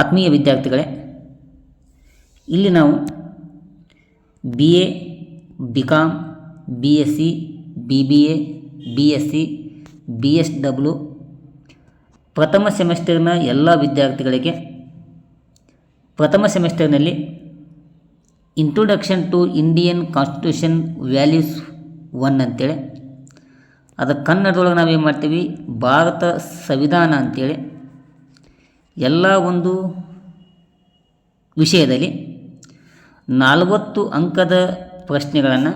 ಆತ್ಮೀಯ ವಿದ್ಯಾರ್ಥಿಗಳೇ, ಇಲ್ಲಿ ನಾವು B A B com B S C B B A B S C B S W ಪ್ರಥಮ ಸೆಮಿಸ್ಟರ್ನ ಎಲ್ಲ ವಿದ್ಯಾರ್ಥಿಗಳಿಗೆ ಪ್ರಥಮ ಸೆಮಿಸ್ಟರ್ನಲ್ಲಿ introduction to Indian constitution values one ಅಂತೇಳಿ, ಅದು ಕನ್ನಡದೊಳಗೆ ನಾವೇನು ಮಾಡ್ತೀವಿ, ಭಾರತ ಸಂವಿಧಾನ ಅಂತೇಳಿ ಎಲ್ಲ ಒಂದು ವಿಷಯದಲ್ಲಿ ನಲವತ್ತು ಅಂಕದ ಪ್ರಶ್ನೆಗಳನ್ನು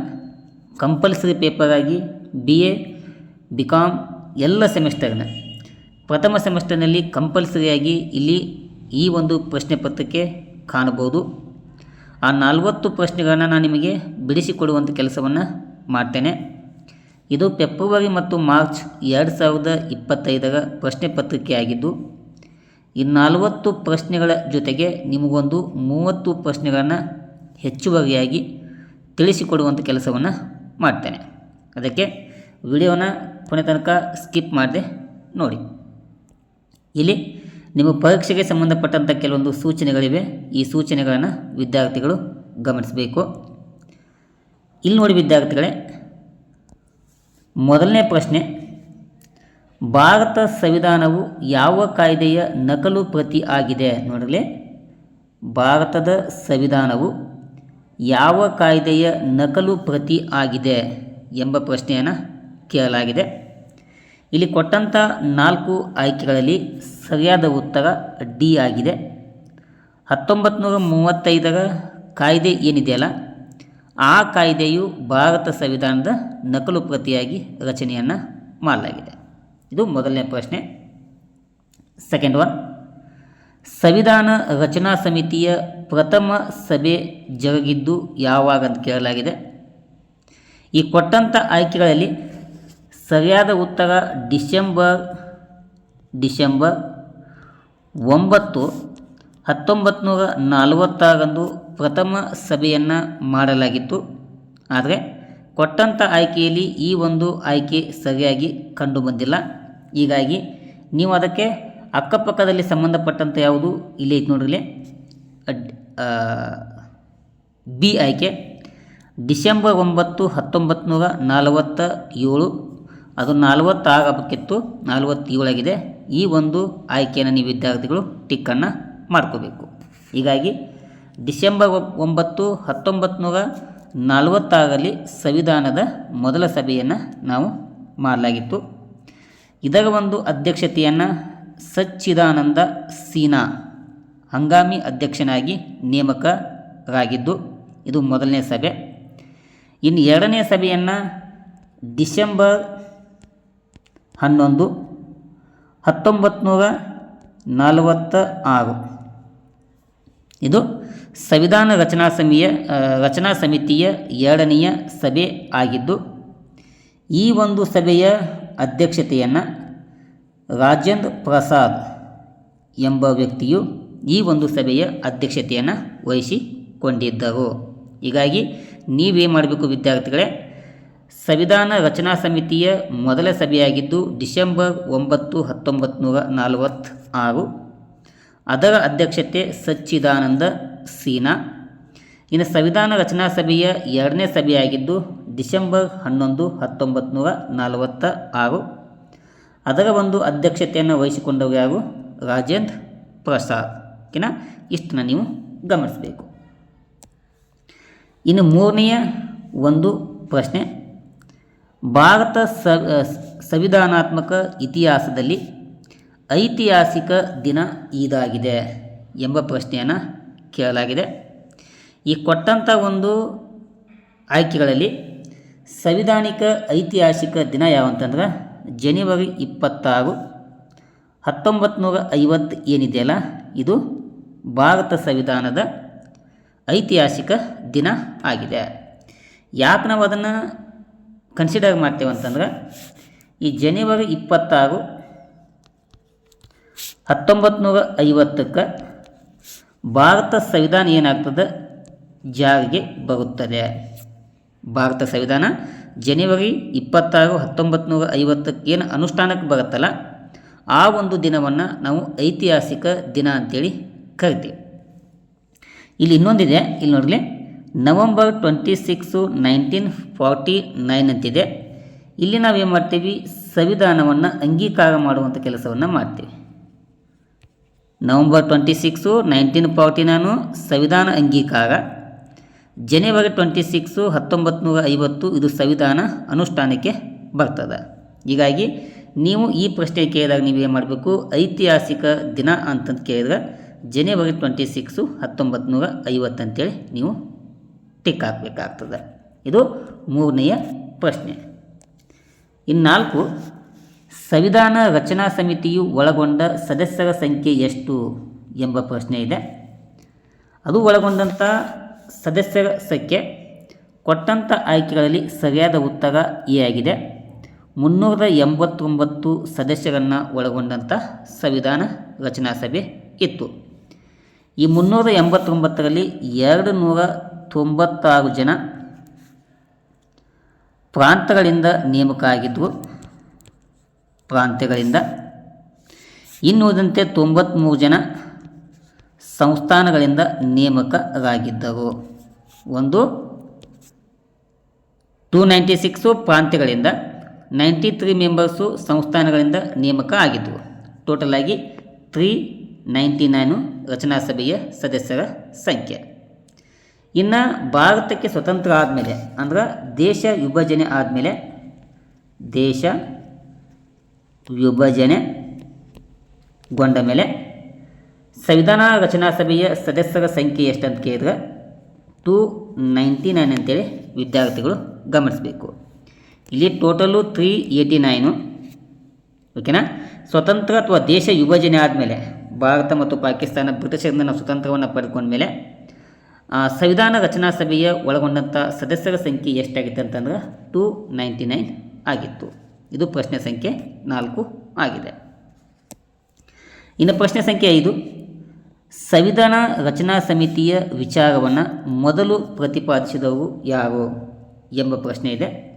ಕಂಪಲ್ಸರಿ ಪೇಪರಾಗಿ ಬಿ ಎ ಬಿ ಕಾಮ್ ಎಲ್ಲ ಸೆಮಿಸ್ಟರ್ನ ಪ್ರಥಮ ಸೆಮಿಸ್ಟರ್ನಲ್ಲಿ ಕಂಪಲ್ಸರಿಯಾಗಿ ಇಲ್ಲಿ ಈ ಒಂದು ಪ್ರಶ್ನೆ ಪತ್ರಿಕೆ ಕಾಣಬಹುದು. ಆ ನಲವತ್ತು ಪ್ರಶ್ನೆಗಳನ್ನು ನಾನು ನಿಮಗೆ ಬಿಡಿಸಿಕೊಡುವಂಥ ಕೆಲಸವನ್ನು ಮಾಡ್ತೇನೆ. ಇದು ಫೆಬ್ರವರಿ ಮತ್ತು ಮಾರ್ಚ್ ಎರಡು ಸಾವಿರದ ಇಪ್ಪತ್ತೈದರ ಪ್ರಶ್ನೆ ಪತ್ರಿಕೆ ಆಗಿದ್ದು ಈ ನಲವತ್ತು ಪ್ರಶ್ನೆಗಳ ಜೊತೆಗೆ ನಿಮಗೊಂದು ಮೂವತ್ತು ಪ್ರಶ್ನೆಗಳನ್ನು ಹೆಚ್ಚುವರಿಯಾಗಿ ತಿಳಿಸಿಕೊಡುವಂಥ ಕೆಲಸವನ್ನು ಮಾಡ್ತೇನೆ. ಅದಕ್ಕೆ ವಿಡಿಯೋನ ಕೊನೆ ತನಕ ಸ್ಕಿಪ್ ಮಾಡದೆ ನೋಡಿ. ಇಲ್ಲಿ ನಿಮ್ಮ ಪರೀಕ್ಷೆಗೆ ಸಂಬಂಧಪಟ್ಟಂಥ ಕೆಲವೊಂದು ಸೂಚನೆಗಳಿವೆ. ಈ ಸೂಚನೆಗಳನ್ನು ವಿದ್ಯಾರ್ಥಿಗಳು ಗಮನಿಸಬೇಕು. ಇಲ್ಲಿ ನೋಡಿ ವಿದ್ಯಾರ್ಥಿಗಳೇ, ಮೊದಲನೇ ಪ್ರಶ್ನೆ ಭಾರತ ಸಂವಿಧಾನವು ಯಾವ ಕಾಯ್ದೆಯ ನಕಲು ಪ್ರತಿ ಆಗಿದೆ ನೋಡಲಿ ಭಾರತದ ಸಂವಿಧಾನವು ಯಾವ ಕಾಯ್ದೆಯ ನಕಲು ಪ್ರತಿ ಆಗಿದೆ ಎಂಬ ಪ್ರಶ್ನೆಯನ್ನು ಕೇಳಲಾಗಿದೆ. ಇಲ್ಲಿ ಕೊಟ್ಟಂಥ ನಾಲ್ಕು ಆಯ್ಕೆಗಳಲ್ಲಿ ಸರಿಯಾದ ಉತ್ತರ ಡಿ ಆಗಿದೆ. ಹತ್ತೊಂಬತ್ತು ನೂರ ಮೂವತ್ತೈದರ ಕಾಯ್ದೆ ಏನಿದೆಯಲ್ಲ ಆ ಕಾಯ್ದೆಯು ಭಾರತ ಸಂವಿಧಾನದ ನಕಲು ಪ್ರತಿಯಾಗಿ ರಚನೆಯನ್ನು ಮಾಡಲಾಗಿದೆ. ಇದು ಮೊದಲನೇ ಪ್ರಶ್ನೆ. ಸೆಕೆಂಡ್ ಒನ್ ಸಂವಿಧಾನ ರಚನಾ ಸಮಿತಿಯ ಪ್ರಥಮ ಸಭೆ ಜರುಗಿದ್ದು ಯಾವಾಗ ಅಂತ ಕೇಳಲಾಗಿದೆ. ಈ ಕೊಟ್ಟಂಥ ಆಯ್ಕೆಗಳಲ್ಲಿ ಸರಿಯಾದ ಉತ್ತರ ಡಿಸೆಂಬರ್ ಡಿಸೆಂಬರ್ ಒಂಬತ್ತು ಹತ್ತೊಂಬತ್ತು ನೂರ ನಲವತ್ತಾರಂದು ಪ್ರಥಮ ಸಭೆಯನ್ನು ಮಾಡಲಾಗಿತ್ತು. ಆದರೆ ಕೊಟ್ಟಂಥ ಆಯ್ಕೆಯಲ್ಲಿ ಈ ಒಂದು ಆಯ್ಕೆ ಸರಿಯಾಗಿ ಕಂಡುಬಂದಿಲ್ಲ ಹೀಗಾಗಿ ನೀವು ಅದಕ್ಕೆ ಅಕ್ಕಪಕ್ಕದಲ್ಲಿ ಸಂಬಂಧಪಟ್ಟಂಥ ಯಾವುದು ಇಲ್ಲಿ ಐತೆ ನೋಡ್ರಿ ಬಿ ಆಯ್ಕೆ. ಡಿಸೆಂಬರ್ ಒಂಬತ್ತು ಹತ್ತೊಂಬತ್ತು ನೂರ ನಲವತ್ತ ಏಳು ಅದು ನಲವತ್ತಾಗಬೇಕಿತ್ತು, ನಲವತ್ತೇಳಾಗಿದೆ. ಈ ಒಂದು ಆಯ್ಕೆಯನ್ನು ನೀವು ವಿದ್ಯಾರ್ಥಿಗಳು ಟಿಕ್ಕನ್ನು ಮಾಡ್ಕೋಬೇಕು. ಹೀಗಾಗಿ ಡಿಸೆಂಬರ್ ಒಂಬತ್ತು ಹತ್ತೊಂಬತ್ತು ನೂರ ನಲವತ್ತಾರಲ್ಲಿ ಸಂವಿಧಾನದ ಮೊದಲ ಸಭೆಯನ್ನು ನಾವು ಮಾಡಲಾಗಿತ್ತು. ಇದರ ಒಂದು ಅಧ್ಯಕ್ಷತೆಯನ್ನು ಸಚ್ಚಿದಾನಂದ ಸೀನಾ, ಹಂಗಾಮಿ ಅಧ್ಯಕ್ಷನಾಗಿ ನೇಮಕರಾಗಿದ್ದು ಇದು ಮೊದಲನೇ ಸಭೆ. ಇನ್ನು ಎರಡನೇ ಸಭೆಯನ್ನು ಡಿಸೆಂಬರ್ ಹನ್ನೊಂದು ಹತ್ತೊಂಬತ್ತು ನೂರ ನಲವತ್ತ ಆರು ಇದು ಸಂವಿಧಾನ ರಚನಾ ಸಮಿಯ ರಚನಾ ಸಮಿತಿಯ ಎರಡನೆಯ ಸಭೆ ಆಗಿದ್ದು, ಈ ಒಂದು ಸಭೆಯ ಅಧ್ಯಕ್ಷತೆಯನ್ನು ರಾಜೇಂದ್ರ ಪ್ರಸಾದ್ ಎಂಬ ವ್ಯಕ್ತಿಯು ಈ ಒಂದು ಸಭೆಯ ಅಧ್ಯಕ್ಷತೆಯನ್ನು ವಹಿಸಿಕೊಂಡಿದ್ದರು. ಹೀಗಾಗಿ ನೀವೇನು ಮಾಡಬೇಕು ವಿದ್ಯಾರ್ಥಿಗಳೇ? ಸಂವಿಧಾನ ರಚನಾ ಸಮಿತಿಯ ಮೊದಲ ಸಭೆಯಾಗಿದ್ದು ಡಿಸೆಂಬರ್ ಒಂಬತ್ತು ಹತ್ತೊಂಬತ್ತು ನೂರ ನಲವತ್ತಾರು. ಅದರ ಅಧ್ಯಕ್ಷತೆ ಸಚ್ಚಿದಾನಂದ ಸೀನಾ. ಇನ್ನು ಸಂವಿಧಾನ ರಚನಾ ಸಭೆಯ ಎರಡನೇ ಸಭೆಯಾಗಿದ್ದು ಡಿಸೆಂಬರ್ ಹನ್ನೊಂದು ಹತ್ತೊಂಬತ್ತು ನೂರ ನಲವತ್ತ ಆರು. ಅದರ ಒಂದು ಅಧ್ಯಕ್ಷತೆಯನ್ನು ವಹಿಸಿಕೊಂಡವರು ಯಾರು? ರಾಜೇಂದ್ರ ಪ್ರಸಾದ್. ಓಕೆನಾ? ಇಷ್ಟನ್ನು ನೀವು ಗಮನಿಸಬೇಕು. ಇನ್ನು ಮೂರನೆಯ ಒಂದು ಪ್ರಶ್ನೆ. ಭಾರತ ಸಂವಿಧಾನಾತ್ಮಕ ಇತಿಹಾಸದಲ್ಲಿ ಐತಿಹಾಸಿಕ ದಿನ ಇದಾಗಿದೆ ಎಂಬ ಪ್ರಶ್ನೆಯನ್ನು ಕೇಳಲಾಗಿದೆ. ಈ ಕೊಟ್ಟಂಥ ಒಂದು ಆಯ್ಕೆಗಳಲ್ಲಿ ಸಂವಿಧಾನಿಕ ಐತಿಹಾಸಿಕ ದಿನ ಯಾವಂತಂದ್ರೆ ಜನವರಿ ಇಪ್ಪತ್ತಾರು ಹತ್ತೊಂಬತ್ತು ನೂರ ಐವತ್ತು ಏನಿದೆಯಲ್ಲ, ಇದು ಭಾರತ ಸಂವಿಧಾನದ ಐತಿಹಾಸಿಕ ದಿನ ಆಗಿದೆ. ಯಾಕೆ ನಾವು ಅದನ್ನು ಕನ್ಸಿಡರ್ ಮಾಡ್ತೇವೆ ಅಂತಂದ್ರೆ ಈ ಜನವರಿ ಇಪ್ಪತ್ತಾರು ಹತ್ತೊಂಬತ್ತು ನೂರ ಐವತ್ತಕ್ಕೆ ಭಾರತ ಸಂವಿಧಾನ ಏನಾಗ್ತದೆ? ಜಾರಿಗೆ ಬರುತ್ತದೆ. ಭಾರತ ಸಂವಿಧಾನ ಜನವರಿ ಇಪ್ಪತ್ತಾರು ಹತ್ತೊಂಬತ್ತು ನೂರ ಐವತ್ತಕ್ಕೆ ಏನು ಅನುಷ್ಠಾನಕ್ಕೆ ಬರುತ್ತಲ್ಲ, ಆ ಒಂದು ದಿನವನ್ನು ನಾವು ಐತಿಹಾಸಿಕ ದಿನ ಅಂತೇಳಿ ಕರಿತೀವಿ. ಇಲ್ಲಿ ಇನ್ನೊಂದಿದೆ, ಇಲ್ಲಿ ನೋಡಲಿ, November twenty six nineteen forty nine ಅಂತಿದೆ. ಇಲ್ಲಿ ನಾವೇನು ಮಾಡ್ತೀವಿ? ಸಂವಿಧಾನವನ್ನು ಅಂಗೀಕಾರ ಮಾಡುವಂಥ ಕೆಲಸವನ್ನು ಮಾಡ್ತೀವಿ. November twenty six nineteen forty nine ಸಂವಿಧಾನ ಅಂಗೀಕಾರ. ಜನವರಿ ಟ್ವೆಂಟಿ ಸಿಕ್ಸು ಹತ್ತೊಂಬತ್ತು ಐವತ್ತು ಇದು ಸಂವಿಧಾನ ಅನುಷ್ಠಾನಕ್ಕೆ ಬರ್ತದೆ. ಹೀಗಾಗಿ ನೀವು ಈ ಪ್ರಶ್ನೆ ಕೇಳಿದಾಗ ನೀವು ಏನು ಮಾಡಬೇಕು? ಐತಿಹಾಸಿಕ ದಿನ ಅಂತಂದು ಕೇಳಿದ್ರೆ ಜನವರಿ ಟ್ವೆಂಟಿ ಸಿಕ್ಸು ಹತ್ತೊಂಬತ್ತು ನೂರ ಐವತ್ತು ಅಂತೇಳಿ ನೀವು ಟಿಕ್ ಹಾಕಬೇಕಾಗ್ತದೆ. ಇದು ಮೂರನೆಯ ಪ್ರಶ್ನೆ. ಇನ್ನು ನಾಲ್ಕು, ಸಂವಿಧಾನ ರಚನಾ ಸಮಿತಿಯು ಒಳಗೊಂಡ ಸದಸ್ಯರ ಸಂಖ್ಯೆ ಎಷ್ಟು ಎಂಬ ಪ್ರಶ್ನೆ ಇದೆ. ಅದು ಒಳಗೊಂಡಂಥ ಸದಸ್ಯರ ಸಂಖ್ಯೆ ಕೊಟ್ಟಂಥ ಆಯ್ಕೆಗಳಲ್ಲಿ ಸರಿಯಾದ ಉತ್ತರ ಎ ಆಗಿದೆ. ಮುನ್ನೂರ ಎಂಬತ್ತೊಂಬತ್ತು ಸದಸ್ಯರನ್ನು ಒಳಗೊಂಡಂಥ ಸಂವಿಧಾನ ರಚನಾ ಸಭೆ ಇತ್ತು. ಈ ಮುನ್ನೂರ ಎಂಬತ್ತೊಂಬತ್ತರಲ್ಲಿ ಎರಡು ನೂರ ತೊಂಬತ್ತಾರು ಜನ ಪ್ರಾಂತಗಳಿಂದ ನೇಮಕ ಆಗಿದ್ದರು ಪ್ರಾಂತ್ಯಗಳಿಂದ ಇನ್ನುಳಿದಂತೆ ತೊಂಬತ್ತ್ಮೂರು ಜನ ಸಂಸ್ಥಾನಗಳಿಂದ ನೇಮಕರಾಗಿದ್ದವು. ಒಂದು ಟೂ ನೈಂಟಿ ಸಿಕ್ಸು ಪ್ರಾಂತ್ಯಗಳಿಂದ ನೈಂಟಿ ತ್ರೀ ಮೆಂಬರ್ಸು ಸಂಸ್ಥಾನಗಳಿಂದ ನೇಮಕ ಆಗಿದ್ದವು ಟೋಟಲ್ ಆಗಿ ತ್ರೀ ನೈಂಟಿ ನೈನು ರಚನಾ ಸಭೆಯ ಸದಸ್ಯರ ಸಂಖ್ಯೆ. ಇನ್ನು ಭಾರತಕ್ಕೆ ಸ್ವತಂತ್ರ ಆದಮೇಲೆ, ಅಂದ್ರೆ ದೇಶ ವಿಭಜನೆ ಆದಮೇಲೆ, ದೇಶ ವಿಭಜನೆಗೊಂಡ ಮೇಲೆ ಸಂವಿಧಾನ ರಚನಾ ಸಭೆಯ ಸದಸ್ಯರ ಸಂಖ್ಯೆ ಎಷ್ಟಂತ ಕೇಳಿದ್ರೆ ಟೂ ನೈಂಟಿ ನೈನ್ ಅಂತೇಳಿ ವಿದ್ಯಾರ್ಥಿಗಳು ಗಮನಿಸಬೇಕು. ಇಲ್ಲಿ ಟೋಟಲು ತ್ರೀ ಏಯ್ಟಿ ನೈನು ಓಕೆನಾ ಸ್ವತಂತ್ರ ಅಥವಾ ದೇಶ ವಿಭಜನೆ ಆದಮೇಲೆ ಭಾರತ ಮತ್ತು ಪಾಕಿಸ್ತಾನ ಬ್ರಿಟಿಷರಿಂದ ನಾವು ಸ್ವತಂತ್ರವನ್ನು ಪಡೆದುಕೊಂಡ್ಮೇಲೆ ಆ, ಸಂವಿಧಾನ ರಚನಾ ಸಭೆಯ ಒಳಗೊಂಡಂಥ ಸದಸ್ಯರ ಸಂಖ್ಯೆ ಎಷ್ಟಾಗಿತ್ತು ಅಂತಂದ್ರೆ ಟೂ ನೈಂಟಿ ನೈನ್ ಆಗಿತ್ತು. ಇದು ಪ್ರಶ್ನೆ ಸಂಖ್ಯೆ ನಾಲ್ಕು ಆಗಿದೆ. ಇನ್ನು ಪ್ರಶ್ನೆ ಸಂಖ್ಯೆ ಐದು. ಸಂವಿಧಾನ ರಚನಾ ಸಮಿತಿಯ ವಿಚಾರವನ್ನು ಮೊದಲು ಪ್ರತಿಪಾದಿಸಿದವರು ಯಾರು ಎಂಬ ಪ್ರಶ್ನೆ ಇದೆ.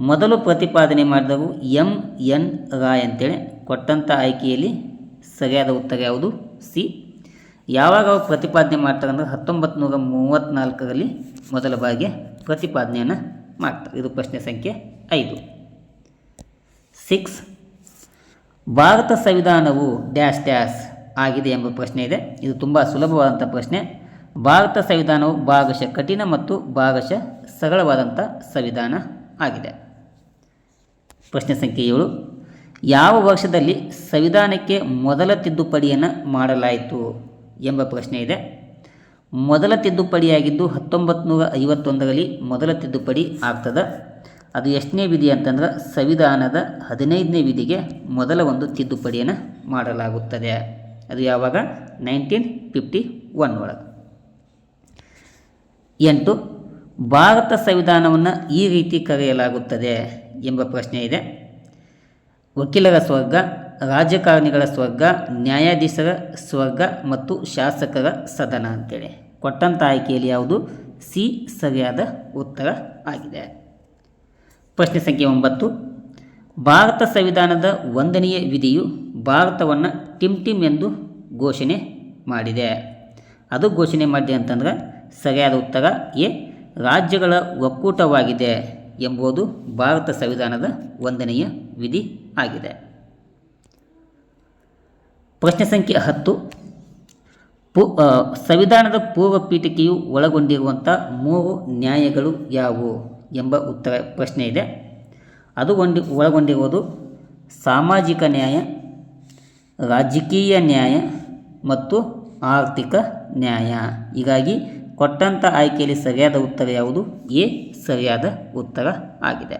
ಮೊದಲು ಪ್ರತಿಪಾದನೆ ಮಾಡಿದವರು ಎಂ. ಎನ್. ರಾಯ್ ಅಂತೇಳಿ. ಕೊಟ್ಟಂಥ ಆಯ್ಕೆಯಲ್ಲಿ ಸರಿಯಾದ ಉತ್ತರ ಯಾವುದು? ಸಿ. ಯಾವಾಗ ಅವರು ಪ್ರತಿಪಾದನೆ ಮಾಡ್ತಾರೆ ಅಂದರೆ ಹತ್ತೊಂಬತ್ತು ನೂರ ಮೂವತ್ತ್ನಾಲ್ಕರಲ್ಲಿ ಮೊದಲ ಬಾರಿಗೆ ಪ್ರತಿಪಾದನೆಯನ್ನು ಮಾಡ್ತಾರೆ. ಇದು ಪ್ರಶ್ನೆ ಸಂಖ್ಯೆ ಐದು. ಸಿಕ್ಸ್. ಭಾರತ ಸಂವಿಧಾನವು ಡ್ಯಾಶ್ ಡ್ಯಾಶ್ ಆಗಿದೆ ಎಂಬ ಪ್ರಶ್ನೆ ಇದೆ. ಇದು ತುಂಬ ಸುಲಭವಾದಂಥ ಪ್ರಶ್ನೆ. ಭಾರತ ಸಂವಿಧಾನವು ಭಾಗಶಃ ಕಠಿಣ ಮತ್ತು ಭಾಗಶಃ ಸರಳವಾದಂಥ ಸಂವಿಧಾನ ಆಗಿದೆ. ಪ್ರಶ್ನೆ ಸಂಖ್ಯೆ ಏಳು. ಯಾವ ವರ್ಷದಲ್ಲಿ ಸಂವಿಧಾನಕ್ಕೆ ಮೊದಲ ತಿದ್ದುಪಡಿಯನ್ನು ಮಾಡಲಾಯಿತು ಎಂಬ ಪ್ರಶ್ನೆ ಇದೆ. ಮೊದಲ ತಿದ್ದುಪಡಿಯಾಗಿದ್ದು ಹತ್ತೊಂಬತ್ತು ನೂರ ಐವತ್ತೊಂದರಲ್ಲಿ ಮೊದಲ ತಿದ್ದುಪಡಿ ಆಗ್ತದೆ. ಅದು ಎಷ್ಟನೇ ವಿಧಿ ಅಂತಂದ್ರೆ ಸಂವಿಧಾನದ ಹದಿನೈದನೇ ವಿಧಿಗೆ ಮೊದಲ ಒಂದು ತಿದ್ದುಪಡಿಯನ್ನು ಮಾಡಲಾಗುತ್ತದೆ. ಅದು ಯಾವಾಗ? ನೈನ್ಟೀನ್ ಫಿಫ್ಟಿ ಒನ್ ಒಳಗೆ. ಎಂಟು, ಭಾರತ ಸಂವಿಧಾನವನ್ನು ಈ ರೀತಿ ಕರೆಯಲಾಗುತ್ತದೆ ಎಂಬ ಪ್ರಶ್ನೆ ಇದೆ. ವಕೀಲರ ಸ್ವರ್ಗ, ರಾಜಕಾರಣಿಗಳ ಸ್ವರ್ಗ, ನ್ಯಾಯಾಧೀಶರ ಸ್ವರ್ಗ ಮತ್ತು ಶಾಸಕರ ಸದನ ಅಂತೇಳಿ. ಕೊಟ್ಟಂಥ ಆಯ್ಕೆಯಲ್ಲಿ ಯಾವುದು? ಸಿ, ಸರಿಯಾದ ಉತ್ತರ ಆಗಿದೆ. ಪ್ರಶ್ನೆ ಸಂಖ್ಯೆ ಒಂಬತ್ತು ಭಾರತ ಸಂವಿಧಾನದ ಒಂದನೆಯ ವಿಧಿಯು ಭಾರತವನ್ನು ಟಿಮ್ ಟಿಮ್ ಎಂದು ಘೋಷಣೆ ಮಾಡಿದೆ. ಅದು ಘೋಷಣೆ ಮಾಡಿದೆ ಅಂತಂದ್ರೆ ಸರಿಯಾದ ಉತ್ತರ ಎ, ರಾಜ್ಯಗಳ ಒಕ್ಕೂಟವಾಗಿದೆ ಎಂಬುದು ಭಾರತ ಸಂವಿಧಾನದ ಒಂದನೆಯ ವಿಧಿ ಆಗಿದೆ. ಪ್ರಶ್ನೆ ಸಂಖ್ಯೆ ಹತ್ತು, ಪೂ ಸಂವಿಧಾನದ ಪೂರ್ವ ಪೀಠಿಕೆಯು ಒಳಗೊಂಡಿರುವಂಥ ಮೂರು ನ್ಯಾಯಗಳು ಯಾವುವು ಎಂಬ ಉತ್ತರ ಪ್ರಶ್ನೆ ಇದೆ. ಅದು ಒಂಡಿ, ಒಳಗೊಂಡಿರುವುದು ಸಾಮಾಜಿಕ ನ್ಯಾಯ, ರಾಜಕೀಯ ನ್ಯಾಯ ಮತ್ತು ಆರ್ಥಿಕ ನ್ಯಾಯ. ಹೀಗಾಗಿ ಕೊಟ್ಟಂಥ ಆಯ್ಕೆಯಲ್ಲಿ ಸರಿಯಾದ ಉತ್ತರ ಯಾವುದು? ಎ, ಸರಿಯಾದ ಉತ್ತರ ಆಗಿದೆ.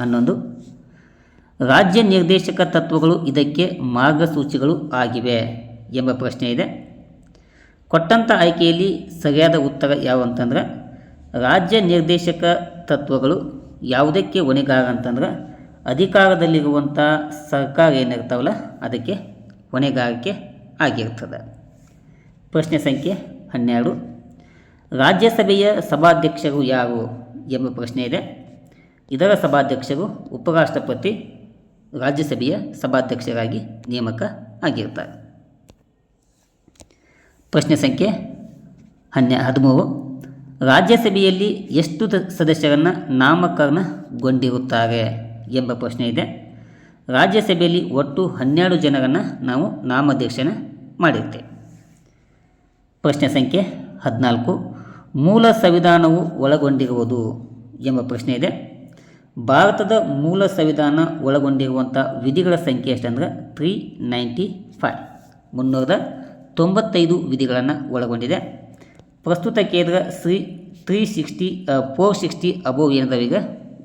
ಹನ್ನೊಂದು, ರಾಜ್ಯ ನಿರ್ದೇಶಕ ತತ್ವಗಳು ಇದಕ್ಕೆ ಮಾರ್ಗಸೂಚಿಗಳು ಆಗಿವೆ ಎಂಬ ಪ್ರಶ್ನೆ ಇದೆ. ಕೊಟ್ಟಂಥ ಆಯ್ಕೆಯಲ್ಲಿ ಸರಿಯಾದ ಉತ್ತರ ಯಾವ ಅಂತಂದ್ರೆ, ರಾಜ್ಯ ನಿರ್ದೇಶಕ ತತ್ವಗಳು ಯಾವುದಕ್ಕೆ ಹೊಣೆಗಾರ ಅಂತಂದ್ರೆ ಅಧಿಕಾರದಲ್ಲಿರುವಂಥ ಸರ್ಕಾರ ಏನಿರ್ತಾವಲ್ಲ ಅದಕ್ಕೆ ಹೊಣೆಗಾರಿಕೆ ಆಗಿರ್ತದೆ. ಪ್ರಶ್ನೆ ಸಂಖ್ಯೆ ಹನ್ನೆರಡು. ರಾಜ್ಯಸಭೆಯ ಸಭಾಧ್ಯಕ್ಷರು ಯಾರು ಎಂಬ ಪ್ರಶ್ನೆ ಇದೆ. ಇದರ ಸಭಾಧ್ಯಕ್ಷರು ಉಪರಾಷ್ಟ್ರಪತಿ, ರಾಜ್ಯಸಭೆಯ ಸಭಾಧ್ಯಕ್ಷರಾಗಿ ನೇಮಕ ಆಗಿರ್ತಾರೆ. ಪ್ರಶ್ನೆ ಸಂಖ್ಯೆ ಹನ್ನೆ ಹದಿಮೂರು. ರಾಜ್ಯಸಭೆಯಲ್ಲಿ ಎಷ್ಟು ಸದಸ್ಯರನ್ನು ನಾಮಕರಣಗೊಂಡಿರುತ್ತಾರೆ ಎಂಬ ಪ್ರಶ್ನೆ ಇದೆ. ರಾಜ್ಯಸಭೆಯಲ್ಲಿ ಒಟ್ಟು ಹನ್ನೆರಡು ಜನರನ್ನು ನಾವು ನಾಮನಿರ್ದೇಶನ ಮಾಡಿರ್ತೇವೆ ಪ್ರಶ್ನೆ ಸಂಖ್ಯೆ ಹದಿನಾಲ್ಕು. ಮೂಲ ಸಂವಿಧಾನವು ಒಳಗೊಂಡಿರುವುದು ಎಂಬ ಪ್ರಶ್ನೆ ಇದೆ. ಭಾರತದ ಮೂಲ ಸಂವಿಧಾನ ಒಳಗೊಂಡಿರುವಂಥ ವಿಧಿಗಳ ಸಂಖ್ಯೆ ಎಷ್ಟಂದ್ರೆ ತ್ರೀ ನೈಂಟಿ ಫೈವ್ ಮುನ್ನೂರದ ತೊಂಬತ್ತೈದು ವಿಧಿಗಳನ್ನು ಒಳಗೊಂಡಿದೆ. ಪ್ರಸ್ತುತ ಕೇಂದ್ರ Shri three sixty four sixty above ಏನದಾವ ಈಗ?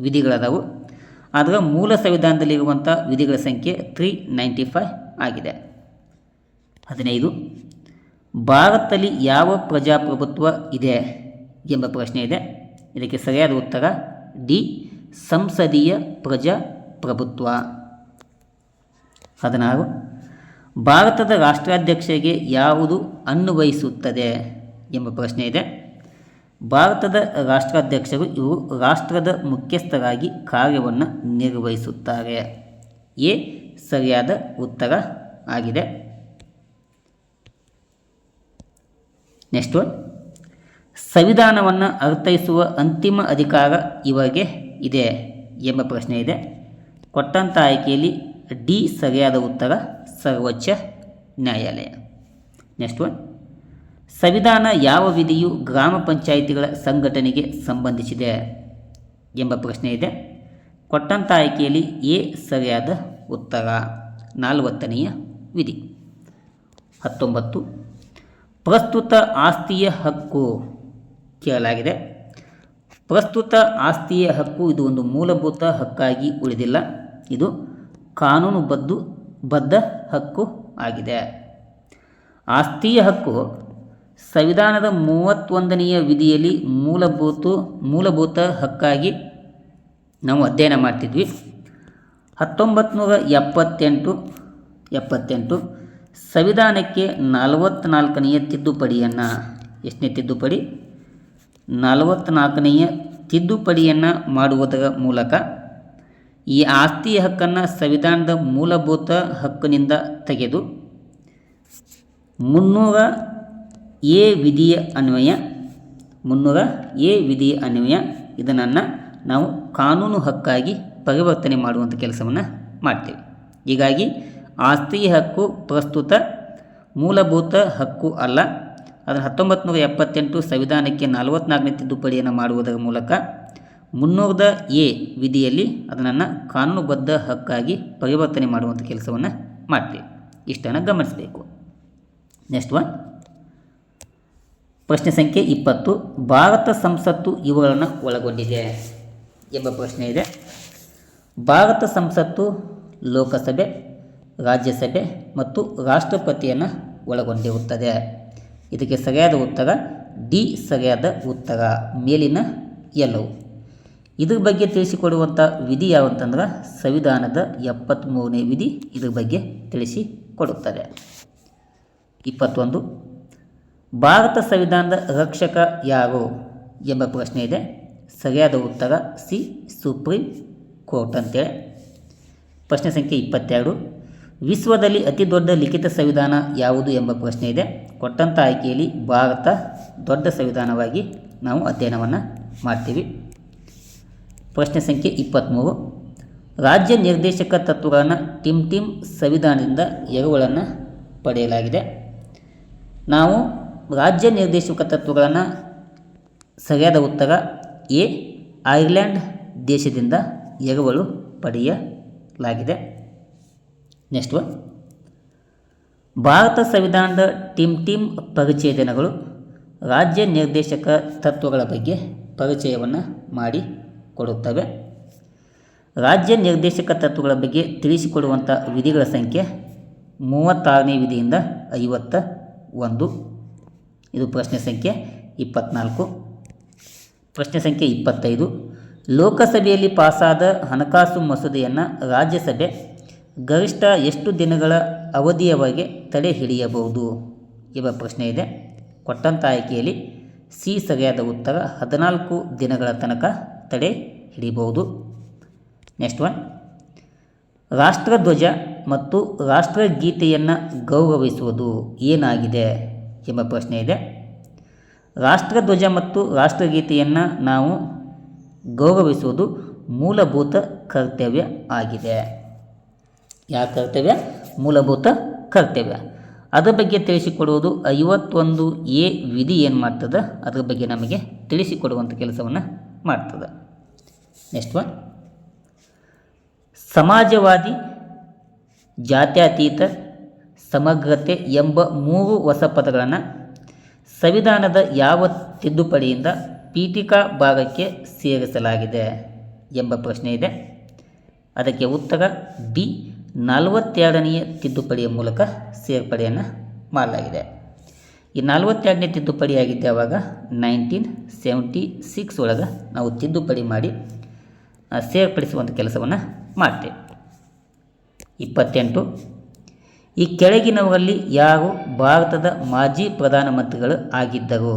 ವಿಧಿಗಳದಾವು. ಅದರ ಮೂಲ ಸಂವಿಧಾನದಲ್ಲಿರುವಂಥ ವಿಧಿಗಳ ಸಂಖ್ಯೆ ತ್ರೀ ನೈಂಟಿ ಫೈವ್ ಆಗಿದೆ. ಹದಿನೈದು. ಭಾರತದಲ್ಲಿ ಯಾವ ಪ್ರಜಾಪ್ರಭುತ್ವ ಇದೆ ಎಂಬ ಪ್ರಶ್ನೆ ಇದೆ. ಇದಕ್ಕೆ ಸರಿಯಾದ ಉತ್ತರ ಡಿ, ಸಂಸದೀಯ ಪ್ರಜಾಪ್ರಭುತ್ವ. ಹದಿನಾರು. ಭಾರತದ ರಾಷ್ಟ್ರಾಧ್ಯಕ್ಷರಿಗೆ ಯಾವುದು ಅನ್ವಯಿಸುತ್ತದೆ? ಎಂಬ ಪ್ರಶ್ನೆ ಇದೆ. ಭಾರತದ ರಾಷ್ಟ್ರಾಧ್ಯಕ್ಷರು ಇವು ರಾಷ್ಟ್ರದ ಮುಖ್ಯಸ್ಥರಾಗಿ ಕಾರ್ಯವನ್ನು ನಿರ್ವಹಿಸುತ್ತಾರೆ. ಎ ಸರಿಯಾದ ಉತ್ತರ ಆಗಿದೆ. Next one. ಸಂವಿಧಾನವನ್ನು ಅರ್ಥೈಸುವ ಅಂತಿಮ ಅಧಿಕಾರ ಇವರಿಗೆ ಇದೆ ಎಂಬ ಪ್ರಶ್ನೆ ಇದೆ. ಕೊಟ್ಟಂಥ ಆಯ್ಕೆಯಲ್ಲಿ ಡಿ ಸರಿಯಾದ ಉತ್ತರ ಸರ್ವೋಚ್ಚ ನ್ಯಾಯಾಲಯ. Next one. ಸಂವಿಧಾನ ಯಾವ ವಿಧಿಯು ಗ್ರಾಮ ಪಂಚಾಯಿತಿಗಳ ಸಂಘಟನೆಗೆ ಸಂಬಂಧಿಸಿದೆ ಎಂಬ ಪ್ರಶ್ನೆ ಇದೆ. ಕೊಟ್ಟಂಥ ಆಯ್ಕೆಯಲ್ಲಿ ಎ ಸರಿಯಾದ ಉತ್ತರ. ನಾಲ್ವತ್ತನೆಯ ವಿಧಿ. ಹತ್ತೊಂಬತ್ತು. ಪ್ರಸ್ತುತ ಆಸ್ತಿಯ ಹಕ್ಕು ಕೇಳಲಾಗಿದೆ. ಪ್ರಸ್ತುತ ಆಸ್ತಿಯ ಹಕ್ಕು ಇದು ಒಂದು ಮೂಲಭೂತ ಹಕ್ಕಾಗಿ ಉಳಿದಿಲ್ಲ. ಇದು ಕಾನೂನುಬದ್ಧ, ಬದ್ಧ ಹಕ್ಕು ಆಗಿದೆ. ಆಸ್ತಿಯ ಹಕ್ಕು ಸಂವಿಧಾನದ ಮೂವತ್ತೊಂದನೆಯ ವಿಧಿಯಲ್ಲಿ ಮೂಲಭೂತ ಮೂಲಭೂತ ಹಕ್ಕಾಗಿ ನಾವು ಅಧ್ಯಯನ ಮಾಡ್ತಿದ್ವಿ. ಹತ್ತೊಂಬತ್ತು ನೂರ ಎಪ್ಪತ್ತೆಂಟು ಎಪ್ಪತ್ತೆಂಟು, ಸಂವಿಧಾನಕ್ಕೆ ನಲವತ್ತ್ನಾಲ್ಕನೆಯ ತಿದ್ದುಪಡಿಯನ್ನು, ಎಷ್ಟನೇ ತಿದ್ದುಪಡಿ? ನಲವತ್ತ್ನಾಲ್ಕನೆಯ ತಿದ್ದುಪಡಿಯನ್ನು ಮಾಡುವುದರ ಮೂಲಕ ಈ ಆಸ್ತಿ ಹಕ್ಕನ್ನು ಸಂವಿಧಾನದ ಮೂಲಭೂತ ಹಕ್ಕಿನಿಂದ ತೆಗೆದು ಮುನ್ನೂರ ಎ ವಿಧಿಯ ಅನ್ವಯ, ಮುನ್ನೂರ ಎ ವಿಧಿಯ ಅನ್ವಯ, ಇದನ್ನು ನಾವು ಕಾನೂನು ಹಕ್ಕಾಗಿ ಪರಿವರ್ತನೆ ಮಾಡುವಂಥ ಕೆಲಸವನ್ನು ಮಾಡ್ತೇವೆ. ಹೀಗಾಗಿ ಆಸ್ತಿ ಹಕ್ಕು ಪ್ರಸ್ತುತ ಮೂಲಭೂತ ಹಕ್ಕು ಅಲ್ಲ ಅದರ ಹತ್ತೊಂಬತ್ತು ನೂರ ಎಪ್ಪತ್ತೆಂಟು ಸಂವಿಧಾನಕ್ಕೆ ನಲವತ್ನಾಲ್ಕನೇ ತಿದ್ದುಪಡಿಯನ್ನು ಮಾಡುವುದರ ಮೂಲಕ ಮುನ್ನೂರದ ಎ ವಿಧಿಯಲ್ಲಿ ಅದನ್ನು ಕಾನೂನುಬದ್ಧ ಹಕ್ಕಾಗಿ ಪರಿವರ್ತನೆ ಮಾಡುವಂಥ ಕೆಲಸವನ್ನು ಮಾಡ್ತೇವೆ. ಇಷ್ಟನ್ನು ಗಮನಿಸಬೇಕು. ನೆಕ್ಸ್ಟ್ ಒನ್ ಪ್ರಶ್ನೆ ಸಂಖ್ಯೆ ಇಪ್ಪತ್ತು, ಭಾರತ ಸಂಸತ್ತು ಇವುಗಳನ್ನು ಒಳಗೊಂಡಿದೆ ಎಂಬ ಪ್ರಶ್ನೆ ಇದೆ. ಭಾರತ ಸಂಸತ್ತು ಲೋಕಸಭೆ, ರಾಜ್ಯಸಭೆ ಮತ್ತು ರಾಷ್ಟ್ರಪತಿಯನ್ನು ಒಳಗೊಂಡಿರುತ್ತದೆ. ಇದಕ್ಕೆ ಸರಿಯಾದ ಉತ್ತರ ಡಿ, ಸರಿಯಾದ ಉತ್ತರ. ಮೇಲಿನ ಎಲ್ಲವು. ಇದ್ರ ಬಗ್ಗೆ ತಿಳಿಸಿಕೊಡುವಂಥ ವಿಧಿ ಯಾವಂತಂದ್ರೆ ಸಂವಿಧಾನದ ಎಪ್ಪತ್ತ್ಮೂರನೇ ವಿಧಿ ಇದ್ರ ಬಗ್ಗೆ ತಿಳಿಸಿಕೊಡುತ್ತದೆ. ಇಪ್ಪತ್ತೊಂದು ಭಾರತ ಸಂವಿಧಾನದ ರಕ್ಷಕ ಯಾರು ಎಂಬ ಪ್ರಶ್ನೆ ಇದೆ. ಸರಿಯಾದ ಉತ್ತರ ಸಿ, ಸುಪ್ರೀಂ ಕೋರ್ಟ್ ಅಂತೇಳಿ ಪ್ರಶ್ನೆ ಸಂಖ್ಯೆ ಇಪ್ಪತ್ತೆರಡು. ವಿಶ್ವದಲ್ಲಿ ಅತಿ ದೊಡ್ಡ ಲಿಖಿತ ಸಂವಿಧಾನ ಯಾವುದು ಎಂಬ ಪ್ರಶ್ನೆ ಇದೆ. ಕೊಟ್ಟಂಥ ಆಯ್ಕೆಯಲ್ಲಿ ಭಾರತ ದೊಡ್ಡ ಸಂವಿಧಾನವಾಗಿ ನಾವು ಅಧ್ಯಯನವನ್ನು ಮಾಡ್ತೀವಿ. ಪ್ರಶ್ನೆ ಸಂಖ್ಯೆ ಇಪ್ಪತ್ತ್ಮೂರು ರಾಜ್ಯ ನಿರ್ದೇಶಕ ತತ್ವಗಳನ್ನು ಟಿಮ್ ಟಿಮ್ ಸಂವಿಧಾನದಿಂದ ಎರುಗಳನ್ನು ಪಡೆಯಲಾಗಿದೆ. ನಾವು ರಾಜ್ಯ ನಿರ್ದೇಶಕ ತತ್ವಗಳನ್ನು ಸರಿಯಾದ ಉತ್ತರ ಎ ಐರ್ಲ್ಯಾಂಡ್ ದೇಶದಿಂದ ಎರವಲು ಪಡೆಯಲಾಗಿದೆ. Next one. ಭಾರತ ಸಂವಿಧಾನದ ಟಿಮ್ ಟಿಮ್ ಪರಿಚಯದನಗಳು ರಾಜ್ಯ ನಿರ್ದೇಶಕ ತತ್ವಗಳ ಬಗ್ಗೆ ಪರಿಚಯವನ್ನು ಮಾಡಿ ಕೊಡುತ್ತವೆ. ರಾಜ್ಯ ನಿರ್ದೇಶಕ ತತ್ವಗಳ ಬಗ್ಗೆ ತಿಳಿಸಿಕೊಡುವಂಥ ವಿಧಿಗಳ ಸಂಖ್ಯೆ ಮೂವತ್ತಾರನೇ ವಿಧಿಯಿಂದ ಐವತ್ತ ಒಂದು. ಇದು ಪ್ರಶ್ನೆ ಸಂಖ್ಯೆ ಇಪ್ಪತ್ತ್ನಾಲ್ಕು ಪ್ರಶ್ನೆ ಸಂಖ್ಯೆ ಇಪ್ಪತ್ತೈದು. ಲೋಕಸಭೆಯಲ್ಲಿ ಪಾಸಾದ ಹಣಕಾಸು ಮಸೂದೆಯನ್ನು ರಾಜ್ಯಸಭೆ ಗರಿಷ್ಠ ಎಷ್ಟು ದಿನಗಳ ಅವಧಿಯವರೆಗೆ ತಡೆ ಹಿಡಿಯಬಹುದು ಎಂಬ ಪ್ರಶ್ನೆ ಇದೆ. ಕೊಟ್ಟಂಥ ಆಯ್ಕೆಯಲ್ಲಿ ಸಿ ಸರಿಯಾದ ಉತ್ತರ ಹದಿನಾಲ್ಕು ದಿನಗಳ ತನಕ ತಡೆ ಹಿಡಿಯಬಹುದು. Next one. ರಾಷ್ಟ್ರಧ್ವಜ ಮತ್ತು ರಾಷ್ಟ್ರಗೀತೆಯನ್ನು ಗೌರವಿಸುವುದು ಏನಾಗಿದೆ? ಎಂಬ ಪ್ರಶ್ನೆ ಇದೆ. ರಾಷ್ಟ್ರಧ್ವಜ ಮತ್ತು ರಾಷ್ಟ್ರಗೀತೆಯನ್ನು ನಾವು ಗೌರವಿಸುವುದು ಮೂಲಭೂತ ಕರ್ತವ್ಯ ಆಗಿದೆ. ಯಾವ ಕರ್ತವ್ಯ? ಮೂಲಭೂತ ಕರ್ತವ್ಯ. ಅದರ ಬಗ್ಗೆ ತಿಳಿಸಿಕೊಡುವುದು ಐವತ್ತೊಂದು ಎ ವಿಧಿ ಏನು ಮಾಡ್ತದೆ? ಅದರ ಬಗ್ಗೆ ನಮಗೆ ತಿಳಿಸಿಕೊಡುವಂಥ ಕೆಲಸವನ್ನು ಮಾಡ್ತದೆ. ನೆಕ್ಸ್ಟ್ ಒನ್ ಸಮಾಜವಾದಿ, ಜಾತ್ಯತೀತ ಸಮಗ್ರತೆ ಎಂಬ ಮೂರು ಹೊಸ ಪದಗಳನ್ನು ಸಂವಿಧಾನದ ಯಾವ ತಿದ್ದುಪಡಿಯಿಂದ ಪೀಠಿಕಾ ಭಾಗಕ್ಕೆ ಸೇರಿಸಲಾಗಿದೆ ಎಂಬ ಪ್ರಶ್ನೆ ಇದೆ. ಅದಕ್ಕೆ ಉತ್ತರ ಡಿ, ನಲವತ್ತೆರಡನೆಯ ತಿದ್ದುಪಡಿಯ ಮೂಲಕ ಸೇರ್ಪಡೆಯನ್ನು ಮಾಡಲಾಗಿದೆ. ಈ ನಲವತ್ತೆರಡನೇ ತಿದ್ದುಪಡಿ ಆಗಿದ್ದೆ ಆವಾಗ ನೈನ್ಟೀನ್ ಸೆವೆಂಟಿ ಸಿಕ್ಸ್ ಒಳಗೆ ನಾವು ತಿದ್ದುಪಡಿ ಮಾಡಿ ಸೇರ್ಪಡಿಸುವಂಥ ಕೆಲಸವನ್ನು ಮಾಡ್ತೇವೆ. ಇಪ್ಪತ್ತೆಂಟು ಈ ಕೆಳಗಿನವರಲ್ಲಿ ಯಾರು ಭಾರತದ ಮಾಜಿ ಪ್ರಧಾನಮಂತ್ರಿಗಳು ಆಗಿದ್ದರು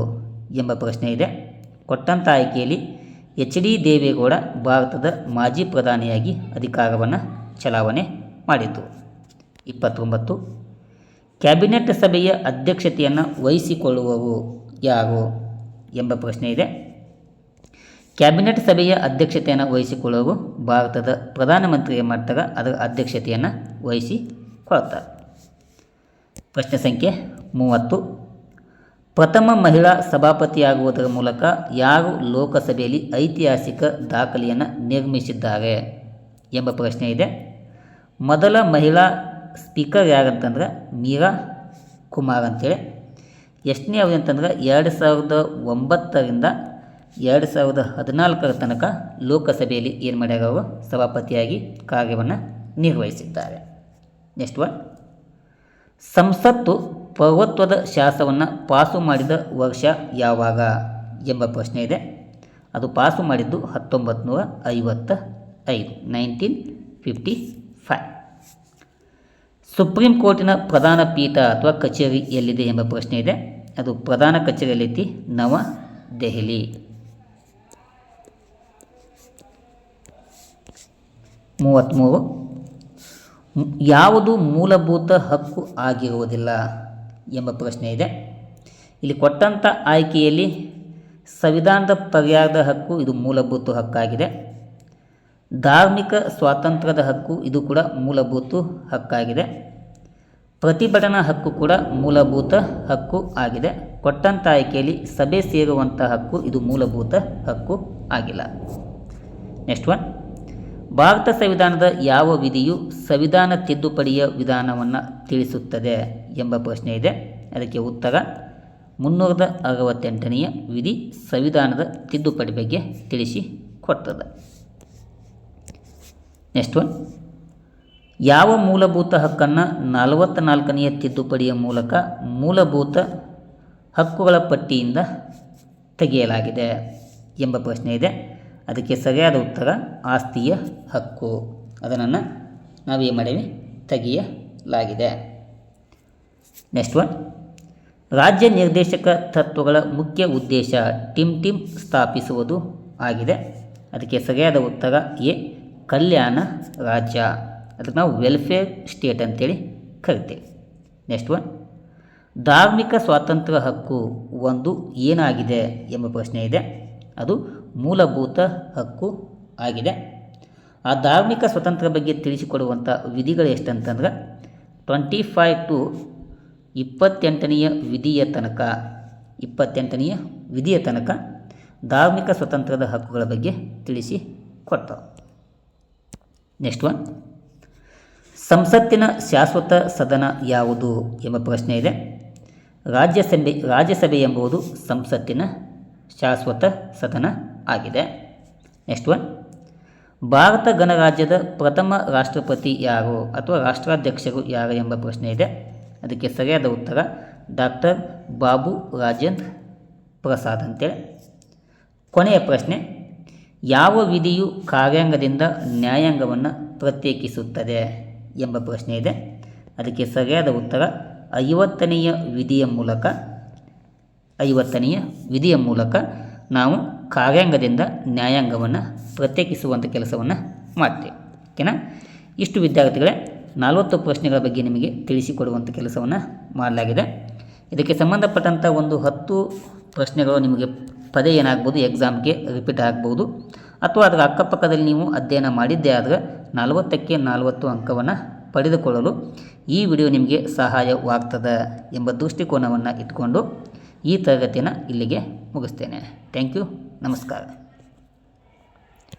ಎಂಬ ಪ್ರಶ್ನೆ ಇದೆ. ಕೊಟ್ಟಂಥ ಆಯ್ಕೆಯಲ್ಲಿ ಎಚ್ ಡಿ ದೇವೇಗೌಡ ಭಾರತದ ಮಾಜಿ ಪ್ರಧಾನಿಯಾಗಿ ಅಧಿಕಾರವನ್ನು ಚಲಾವಣೆ ಮಾಡಿತು ಇಪ್ಪತ್ತೊಂಬತ್ತು, ಕ್ಯಾಬಿನೆಟ್ ಸಭೆಯ ಅಧ್ಯಕ್ಷತೆಯನ್ನು ವಹಿಸಿಕೊಳ್ಳುವವರು ಯಾರು ಎಂಬ ಪ್ರಶ್ನೆ ಇದೆ. ಕ್ಯಾಬಿನೆಟ್ ಸಭೆಯ ಅಧ್ಯಕ್ಷತೆಯನ್ನು ವಹಿಸಿಕೊಳ್ಳುವವರು ಭಾರತದ ಪ್ರಧಾನಮಂತ್ರಿ ಏನು ಮಾಡ್ತಾರೆ ಅದರ ಅಧ್ಯಕ್ಷತೆಯನ್ನು ವಹಿಸಿಕೊಳ್ತಾರೆ ಪ್ರಶ್ನೆ ಸಂಖ್ಯೆ ಮೂವತ್ತು. ಪ್ರಥಮ ಮಹಿಳಾ ಸಭಾಪತಿಯಾಗುವುದರ ಮೂಲಕ ಯಾರು ಲೋಕಸಭೆಯಲ್ಲಿ ಐತಿಹಾಸಿಕ ದಾಖಲೆಯನ್ನು ನಿರ್ಮಿಸಿದ್ದಾರೆ ಎಂಬ ಪ್ರಶ್ನೆ ಇದೆ. ಮೊದಲ ಮಹಿಳಾ ಸ್ಪೀಕರ್ ಯಾರಂತಂದ್ರೆ ಮೀರಾ ಕುಮಾರ್ ಅಂತೇಳಿ. ಎಷ್ಟನೇ ಅವಧಿ ಅಂತಂದ್ರೆ ಎರಡು ಸಾವಿರದ ಒಂಬತ್ತರಿಂದ ಎರಡು ಸಾವಿರದ ಹದಿನಾಲ್ಕರ ತನಕ ಲೋಕಸಭೆಯಲ್ಲಿ ಏನು ಮಾಡ್ಯಾರ ಅವರು? ಸಭಾಪತಿಯಾಗಿ ಕಾರ್ಯವನ್ನು ನಿರ್ವಹಿಸಿದ್ದಾರೆ. ನೆಕ್ಸ್ಟ್ ಒನ್ ಸಂಸತ್ತು ಪೌರತ್ವದ ಶಾಸನವನ್ನು ಪಾಸು ಮಾಡಿದ ವರ್ಷ ಯಾವಾಗ ಎಂಬ ಪ್ರಶ್ನೆ ಇದೆ. ಅದು ಪಾಸು ಮಾಡಿದ್ದು ಹತ್ತೊಂಬತ್ತು ನೂರ ಐವತ್ತ ಐದು, ನೈನ್ಟೀನ್ ಫಿಫ್ಟಿ ಫೈವ್. ಸುಪ್ರೀಂ ಕೋರ್ಟಿನ ಪ್ರಧಾನ ಪೀಠ ಅಥವಾ ಕಚೇರಿ ಎಲ್ಲಿದೆ ಎಂಬ ಪ್ರಶ್ನೆ ಇದೆ. ಅದು ಪ್ರಧಾನ ಕಚೇರಿಯಲ್ಲಿ ನವ ದೆಹಲಿ ಮೂವತ್ತ್ಮೂರು. ಯಾವುದು ಮೂಲಭೂತ ಹಕ್ಕು ಆಗಿರುವುದಿಲ್ಲ ಎಂಬ ಪ್ರಶ್ನೆ ಇದೆ. ಇಲ್ಲಿ ಕೊಟ್ಟಂಥ ಆಯ್ಕೆಯಲ್ಲಿ ಸಂವಿಧಾನದ ಪರ್ಯಾಯದ ಹಕ್ಕು ಇದು ಮೂಲಭೂತ ಹಕ್ಕಾಗಿದೆ. ಧಾರ್ಮಿಕ ಸ್ವಾತಂತ್ರ್ಯದ ಹಕ್ಕು ಇದು ಕೂಡ ಮೂಲಭೂತ ಹಕ್ಕಾಗಿದೆ. ಪ್ರತಿಭಟನಾ ಹಕ್ಕು ಕೂಡ ಮೂಲಭೂತ ಹಕ್ಕು ಆಗಿದೆ. ಕೊಟ್ಟಂಥ ಆಯ್ಕೆಯಲ್ಲಿ ಸಭೆ ಸೇರುವಂಥ ಹಕ್ಕು ಇದು ಮೂಲಭೂತ ಹಕ್ಕು ಆಗಿಲ್ಲ. ನೆಕ್ಸ್ಟ್ ಒನ್ ಭಾರತ ಸಂವಿಧಾನದ ಯಾವ ವಿಧಿಯು ಸಂವಿಧಾನ ತಿದ್ದುಪಡಿಯ ವಿಧಾನವನ್ನು ತಿಳಿಸುತ್ತದೆ ಎಂಬ ಪ್ರಶ್ನೆ ಇದೆ. ಅದಕ್ಕೆ ಉತ್ತರ, ಮುನ್ನೂರದ ಅರವತ್ತೆಂಟನೆಯ ವಿಧಿ ಸಂವಿಧಾನದ ತಿದ್ದುಪಡಿ ಬಗ್ಗೆ ತಿಳಿಸಿ ಕೊಡ್ತದೆ. ನೆಕ್ಸ್ಟ್ ಒನ್ ಯಾವ ಮೂಲಭೂತ ಹಕ್ಕನ್ನು ನಲವತ್ತ ನಾಲ್ಕನೆಯ ತಿದ್ದುಪಡಿಯ ಮೂಲಕ ಮೂಲಭೂತ ಹಕ್ಕುಗಳ ಪಟ್ಟಿಯಿಂದ ತೆಗೆಯಲಾಗಿದೆ ಎಂಬ ಪ್ರಶ್ನೆ ಇದೆ. ಅದಕ್ಕೆ ಸರಿಯಾದ ಉತ್ತರ ಆಸ್ತಿಯ ಹಕ್ಕು. ಅದನ್ನು ನಾವೇನು ಮಾಡೀವಿ? ತೆಗೆಯಲಾಗಿದೆ. ನೆಕ್ಸ್ಟ್ ಒನ್ ರಾಜ್ಯ ನಿರ್ದೇಶಕ ತತ್ವಗಳ ಮುಖ್ಯ ಉದ್ದೇಶ ಟಿಮ್ ಟಿಮ್ ಸ್ಥಾಪಿಸುವುದು ಆಗಿದೆ. ಅದಕ್ಕೆ ಸರಿಯಾದ ಉತ್ತರ ಎ, ಕಲ್ಯಾಣ ರಾಜ್ಯ. ಅದಕ್ಕೆ ನಾವು ವೆಲ್ಫೇರ್ ಸ್ಟೇಟ್ ಅಂತೇಳಿ ಕರಿತೇವೆ. ನೆಕ್ಸ್ಟ್ ಒನ್ ಧಾರ್ಮಿಕ ಸ್ವಾತಂತ್ರ್ಯ ಹಕ್ಕು ಒಂದು ಏನಾಗಿದೆ ಎಂಬ ಪ್ರಶ್ನೆ ಇದೆ. ಅದು ಮೂಲಭೂತ ಹಕ್ಕು ಆಗಿದೆ. ಆ ಧಾರ್ಮಿಕ ಸ್ವತಂತ್ರ ಬಗ್ಗೆ ತಿಳಿಸಿಕೊಡುವಂಥ ವಿಧಿಗಳು ಎಷ್ಟಂತಂದ್ರೆ ಟ್ವೆಂಟಿ ಫೈವ್ ಟು ಇಪ್ಪತ್ತೆಂಟನೆಯ ವಿಧಿಯ ತನಕ, ಇಪ್ಪತ್ತೆಂಟನೆಯ ವಿಧಿಯ ತನಕ ಧಾರ್ಮಿಕ ಸ್ವತಂತ್ರದ ಹಕ್ಕುಗಳ ಬಗ್ಗೆ ತಿಳಿಸಿ ಕೊಡ್ತಾವೆ. ನೆಕ್ಸ್ಟ್ ಒನ್ ಸಂಸತ್ತಿನ ಶಾಶ್ವತ ಸದನ ಯಾವುದು ಎಂಬ ಪ್ರಶ್ನೆ ಇದೆ. ರಾಜ್ಯಸಭೆ ರಾಜ್ಯಸಭೆ ಎಂಬುದು ಸಂಸತ್ತಿನ ಶಾಶ್ವತ ಸದನ ಆಗಿದೆ. ನೆಕ್ಸ್ಟ್ ಒನ್ ಭಾರತ ಗಣರಾಜ್ಯದ ಪ್ರಥಮ ರಾಷ್ಟ್ರಪತಿ ಯಾರು ಅಥವಾ ರಾಷ್ಟ್ರಾಧ್ಯಕ್ಷರು ಯಾರು ಎಂಬ ಪ್ರಶ್ನೆ ಇದೆ. ಅದಕ್ಕೆ ಸರಿಯಾದ ಉತ್ತರ ಡಾಕ್ಟರ್ ಬಾಬು ರಾಜೇಂದ್ರ ಪ್ರಸಾದ್ ಅಂತೇಳಿ. ಕೊನೆಯ ಪ್ರಶ್ನೆ, ಯಾವ ವಿಧಿಯು ಕಾರ್ಯಾಂಗದಿಂದ ನ್ಯಾಯಾಂಗವನ್ನು ಪ್ರತ್ಯೇಕಿಸುತ್ತದೆ ಎಂಬ ಪ್ರಶ್ನೆ ಇದೆ. ಅದಕ್ಕೆ ಸರಿಯಾದ ಉತ್ತರ ಐವತ್ತನೆಯ ವಿಧಿಯ ಮೂಲಕ, ಐವತ್ತನೆಯ ವಿಧಿಯ ಮೂಲಕ ನಾವು ಕಾರ್ಯಾಂಗದಿಂದ ನ್ಯಾಯಾಂಗವನ್ನು ಪ್ರತ್ಯೇಕಿಸುವಂಥ ಕೆಲಸವನ್ನು ಮಾಡ್ತೀವಿ. ಓಕೆನಾ? ಇಷ್ಟು ವಿದ್ಯಾರ್ಥಿಗಳೇ, ನಲವತ್ತು ಪ್ರಶ್ನೆಗಳ ಬಗ್ಗೆ ನಿಮಗೆ ತಿಳಿಸಿಕೊಡುವಂಥ ಕೆಲಸವನ್ನು ಮಾಡಲಾಗಿದೆ. ಇದಕ್ಕೆ ಸಂಬಂಧಪಟ್ಟಂಥ ಒಂದು ಹತ್ತು ಪ್ರಶ್ನೆಗಳು ನಿಮಗೆ ಪದೇ ಏನಾಗ್ಬೋದು, ಎಕ್ಸಾಮ್ಗೆ ರಿಪೀಟ್ ಆಗ್ಬೋದು. ಅಥವಾ ಅದರ ಅಕ್ಕಪಕ್ಕದಲ್ಲಿ ನೀವು ಅಧ್ಯಯನ ಮಾಡಿದ್ದೇ ಆದರೆ ನಲವತ್ತಕ್ಕೆ ನಲವತ್ತು ಅಂಕವನ್ನು ಪಡೆದುಕೊಳ್ಳಲು ಈ ವಿಡಿಯೋ ನಿಮಗೆ ಸಹಾಯವಾಗ್ತದೆ ಎಂಬ ದೃಷ್ಟಿಕೋನವನ್ನು ಇಟ್ಕೊಂಡು ಈ ತರಗತಿಯನ್ನು ಇಲ್ಲಿಗೆ ಮುಗಿಸ್ತೇನೆ. Thank you. ನಮಸ್ಕಾರ